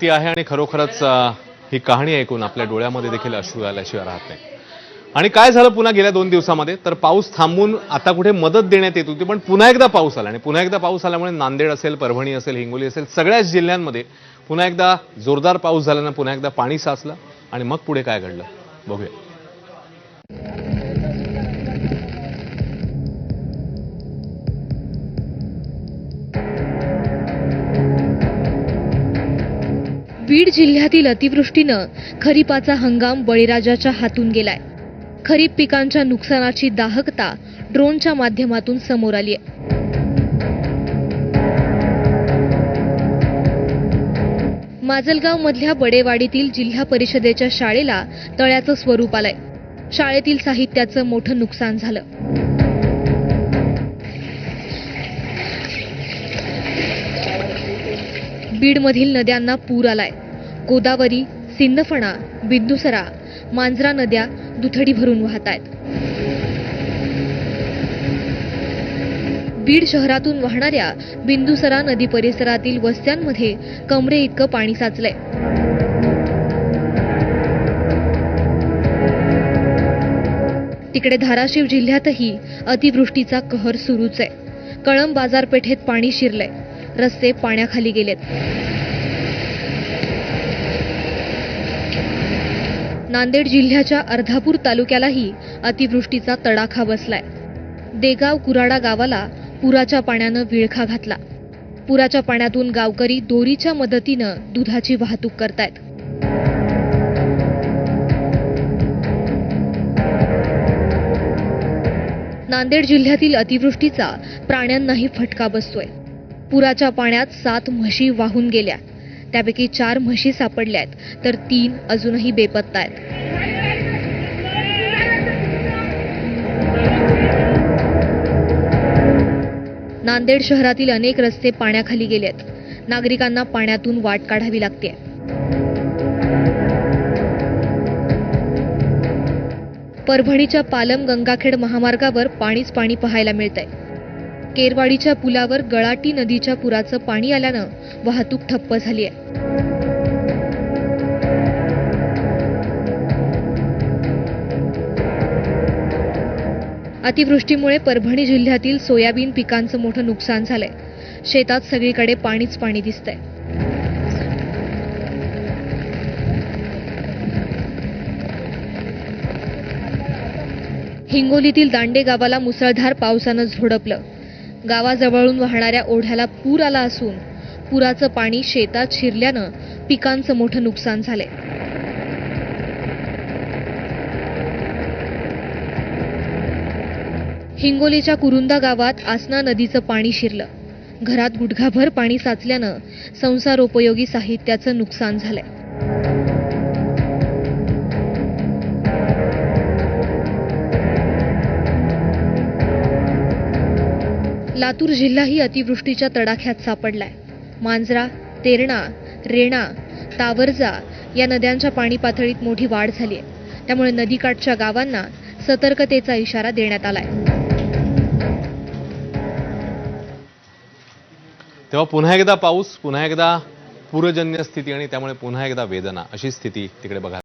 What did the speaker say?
ती आहे आणि खरोखरच ही कहाणी ऐकून आपल्या डोळ्यामध्ये देखील अश्रू आल्याशिवाय राहत नाही. आणि काय झालं पुन्हा गेल्या दोन दिवसामध्ये? तर पाऊस थांबून आता कुठे मदत देण्यात येत होती पण पुन्हा एकदा पाऊस आला. आणि पुन्हा एकदा पाऊस आल्यामुळे नांदेड असेल परभणी असेल हिंगोली असेल सगळ्याच जिल्ह्यांमध्ये पुन्हा एकदा जोरदार पाऊस झाल्यानं पुन्हा एकदा पाणी साचलं. आणि मग पुढे काय घडलं? बघूया. बीड जिल्ह्यातील अतिवृष्टीनं खरीपाचा हंगाम बळीराजाच्या हातून गेलाय. खरीप पिकांच्या नुकसानाची दाहकता ड्रोनच्या माध्यमातून समोर आली आहे माजलगाव मधल्या बडेवाडीतील जिल्हा परिषदेच्या शाळेला तळ्याचं स्वरूप आलंय. शाळेतील साहित्याचं मोठं नुकसान झालं. बीडमधील नद्यांना पूर आलाय. गोदावरी सिंदफणा बिंदुसरा मांजरा नद्या दुथडी भरून वाहत आहेत बीड शहरातून वाहणाऱ्या बिंदुसरा नदी परिसरातील वस्त्यांमध्ये कमरे इतकं पाणी साचलंय. तिकडे धाराशिव जिल्ह्यातही अतिवृष्टीचा कहर सुरूच आहे. कळंब बाजारपेठेत पाणी शिरलंय. रस्ते पाण्याखाली गेलेत. नांदेड जिल्ह्याच्या अर्धापूर तालुक्यालाही अतिवृष्टीचा तडाखा बसलाय. देगाव कुराडा गावाला पुराच्या पाण्यानं विळखा घातला. पुराच्या पाण्यातून गावकरी दोरीच्या मदतीनं दुधाची वाहतूक करतायत. नांदेड जिल्ह्यातील अतिवृष्टीचा प्राण्यांनाही फटका बसतोय. पुराच्या पाण्यात सात म्हशी वाहून गेल्या. त्यापैकी चार म्हशी सापडल्यात तर तीन अजूनही बेपत्ता आहेत. नांदेड शहरातील अनेक रस्ते पाण्याखाली गेलेत. नागरिकांना पाण्यातून वाट काढावी लागते परभणीच्या पालम गंगाखेड महामार्गावर पाणीच पाणी पाहायला मिळतंय. केरवाडीच्या पुलावर गळाटी नदीच्या पुराचं पाणी आल्यानं वाहतूक ठप्प झाली आहे. अतिवृष्टीमुळे परभणी जिल्ह्यातील सोयाबीन पिकांचं मोठं नुकसान झालंय. शेतात सगळीकडे पाणीच पाणी दिसतंय. हिंगोलीतील दांडे गावाला मुसळधार पावसानं झोडपलं. गावाजवळून वाहणाऱ्या ओढ्याला पूर आला असून पुराचं पाणी शेतात शिरल्यानं पिकांचं मोठं नुकसान झाले. हिंगोलीच्या कुरुंदा गावात आसना नदीचं पाणी शिरलं. घरात गुडघाभर पाणी साचल्यानं संसारोपयोगी साहित्याचं नुकसान झालंय. लातूर जिल्हाही अतिवृष्टीच्या तडाख्यात सापडलाय. मांजरा तेरणा रेणा तावरजा या नद्यांच्या पाणी पातळीत मोठी वाढ झाली आहे त्यामुळे नदीकाठच्या गावांना सतर्कतेचा इशारा देण्यात आलाय. तेव्हा पुन्हा एकदा पाऊस पुन्हा एकदा पूरजन्य स्थिती आणि त्यामुळे पुन्हा एकदा वेदना अशी स्थिती तिकडे बघा